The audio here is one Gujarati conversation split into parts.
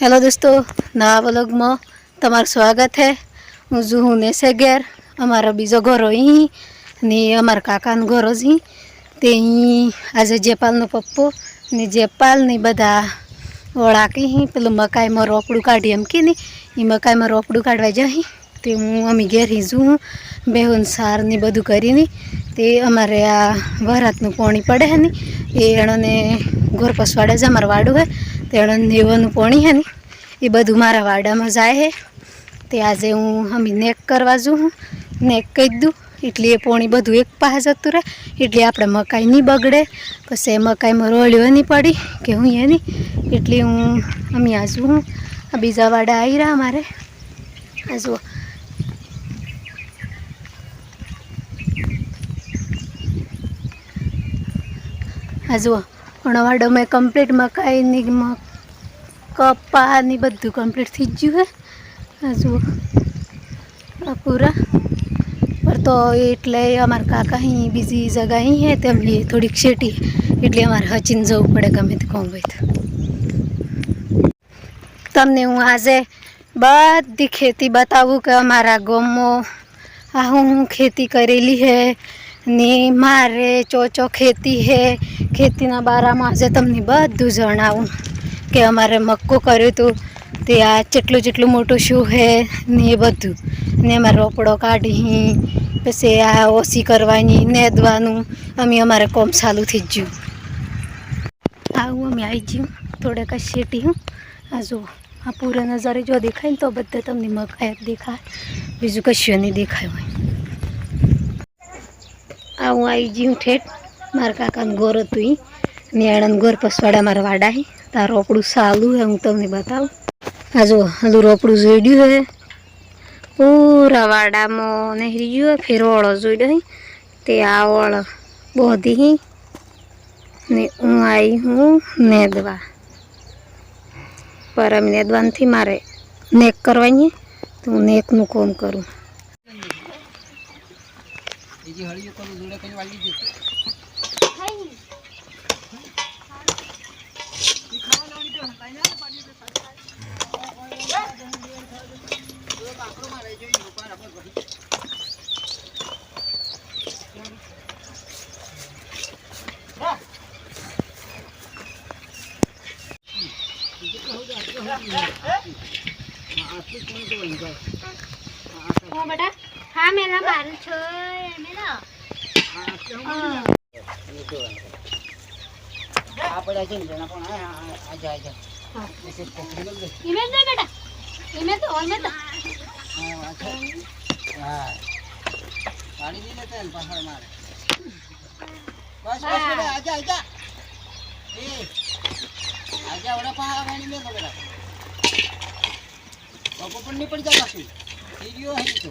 હેલો દોસ્તો, નવા વ્લોગમાં તમારું સ્વાગત હું. હું નેસે ઘેર અમારો બીજો ઘરો અહીં ને અમારા કાકાનો ઘરો જ. તે અહીં આજે જેપાલનો પપ્પો ને જેપાલ ને બધા ઓળાકી અહીં પેલું મકાઈમાં રોકડું કાઢી એમ કે ને એ મકાઈમાં રોકડું કાઢવા જઈ તે હું અમે ઘેર છું, બેહુન સાર ને બધું કરીને. તે અમારે આ વરાતનું પાણી પડે ને, એ એણોને ઘોર પસવાડે છે અમારું વાડું હે. તે એણે નેવાનું પાણી હે ને, એ બધું મારા વાડામાં જાય હે. તે આજે હું અમે નેક કરવા જઉં હું. નેક કહી દઉં, એટલે એ પાણી બધું એક પાસે જતું રહે. એટલે આપણે મકાઈ નહીં બગડે. પછી મકાઈમાં રોળ્યો નહીં પડી, કે હું એની એટલે હું અમે આ જું આ બીજા વાડા આવી રહ્યા અમારે. આ જુઓ. આ જુઓ. અણવાડો મેં કમ્પ્લીટ મકાઈની કપાની બધું કમ્પ્લીટ થઈ ગયું હે. જુઓ, આ પૂરા. પર તો એટલે અમારા કાકા અહીં બીજી જગા અહીં હે, તેમ થોડીક શેટી. એટલે અમારે હચીને જવું પડે ગમે તે કોમ હોય તમને હું આજે બધી ખેતી બતાવું કે અમારા ગામમાં આ હું ખેતી કરેલી હે ને મારે ચોચો ખેતી હે, ખેતીના બારામાં આજે તમને બધું જણાવું કે અમારે મક્કો કર્યું હતું, તે આ જેટલું જેટલું મોટું શું હે ને એ બધું. ને અમારે રોપડો કાઢી, પછી આ ઓછી કરવાની, નેદવાનું, અમે અમારે કોમ ચાલુ થઈ જ આવું અમે આવી ગયું, થોડેક શેટી હું. આ જુઓ, આ પૂરા નજારે જો દેખાય ને તો બધા તમને મકાય દેખાય, બીજું કશું નહીં દેખાય હોય. આ હું આવી ગયું ઠેઠ. મારા કાકાનું ગોર હતું એ નિયાળાનું ગોર પસવાડા મારા વાડા હે. તાર રોપડું સાલું હે, હું તમને બતાવું. આ જો હલું રોપડું જોડ્યું હે. પૂરા વાડામાં નહેરી ગયું હે, ફેર ઓળો જોડ્યો હે. તે આ ઓળ બોધી હી. ને હું આવી હું નેદવા. પરમ નેદવાનથી મારે નેક કરવાની તો હું નેકનું કોમ કરું. બીજી હળીઓ કરું જોડે કઈ વાળી જશે હા બેટા. હા મેલા મારું છો મેલા આ પડ્યા છે ને જેના પણ આ- જા, જા. એસે કોકરી લગ દે. ઈમે દે બેટા ઈમે તો ઓમે તો હા, હા. પાડી દીધે તે પાછળ મારે. બસ, બસ, બેટા, આજા, આજા. એ, આજા, ઓલા પાહા વાળી મેં બગડા. પગો પણ પડી જાય પાછું. થઈ હે તો.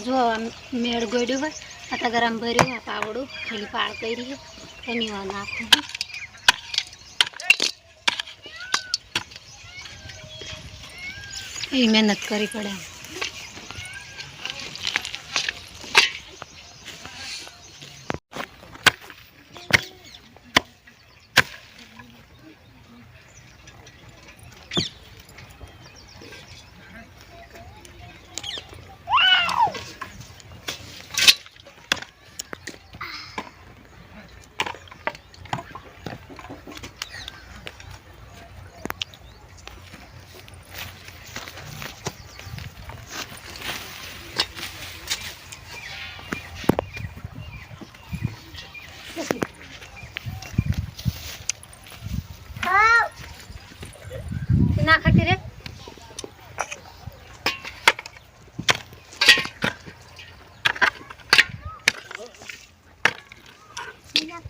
જો મેળ ગોડ્યું હોય આ ગરમ ભર્યું પાવડું ખાલી પાળ કરી એની વાર નાખું એ મહેનત કરવી પડે.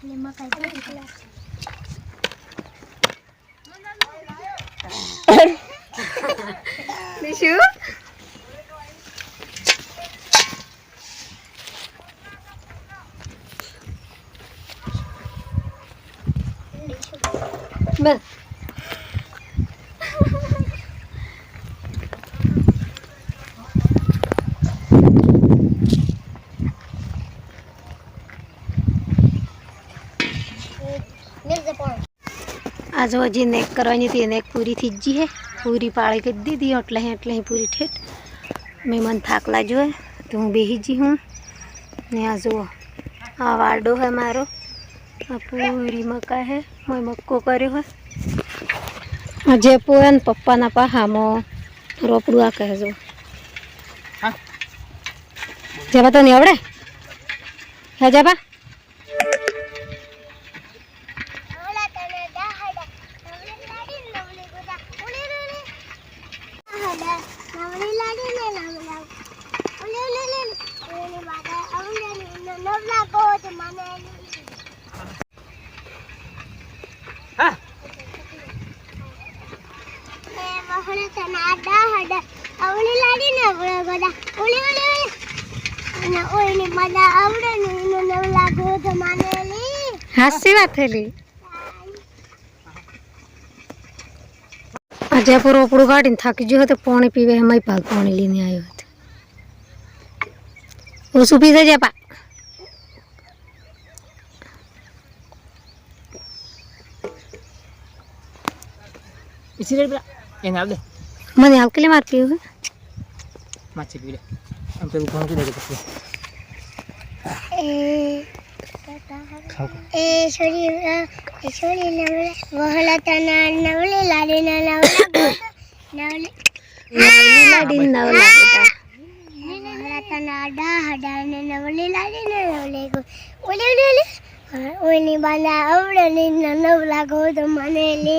એમ. એમાં કાંઈ શું બસ આ જો હજી નેક કરવાની હતી નેક પૂરી થઈ જ હે. પૂરી પાળી કરી દીધી એટલે અહીં એટલે પૂરી ઠેઠ. મહેમાન થાકલા જોએ હે તો હું બેહી જી હું. ને આ જુઓ આ વાડો હે મારો. આ પૂરી મકા હે મેં મક્કો કર્યો હે. જે પોયા ને પપ્પાના પાહામાં રોપડું આ કહે જો જવા તો નહીં આવડે? હે જબા હા આવડે ને નવલા ગોધ માનેલી હાસી વાત થયેલી. આજે પૂરો ઉપડું કાઢીને થાકી ગયો હતો, પાણી પીવે, એમાંય પાક પાણી લઈને આવ્યો હતો. ઓછું પી જાય ઇસી રે પેલા એને આવ દે મને આલકલી માર પીવું માછી પીડે આમ પેલું ઘણું કીધું પછી ખાવ એ સોરી એ છોરી નવલે વહલા તના નવલે લાડી ના નવલા નવલે નવલી લાડી નવલા વહલા તના ડા હડા ને નવલે લાડી ને નવલે ઓલે ઓલે ઓલે ઓની બાના અવડે ને નવલા ગો તો મને લે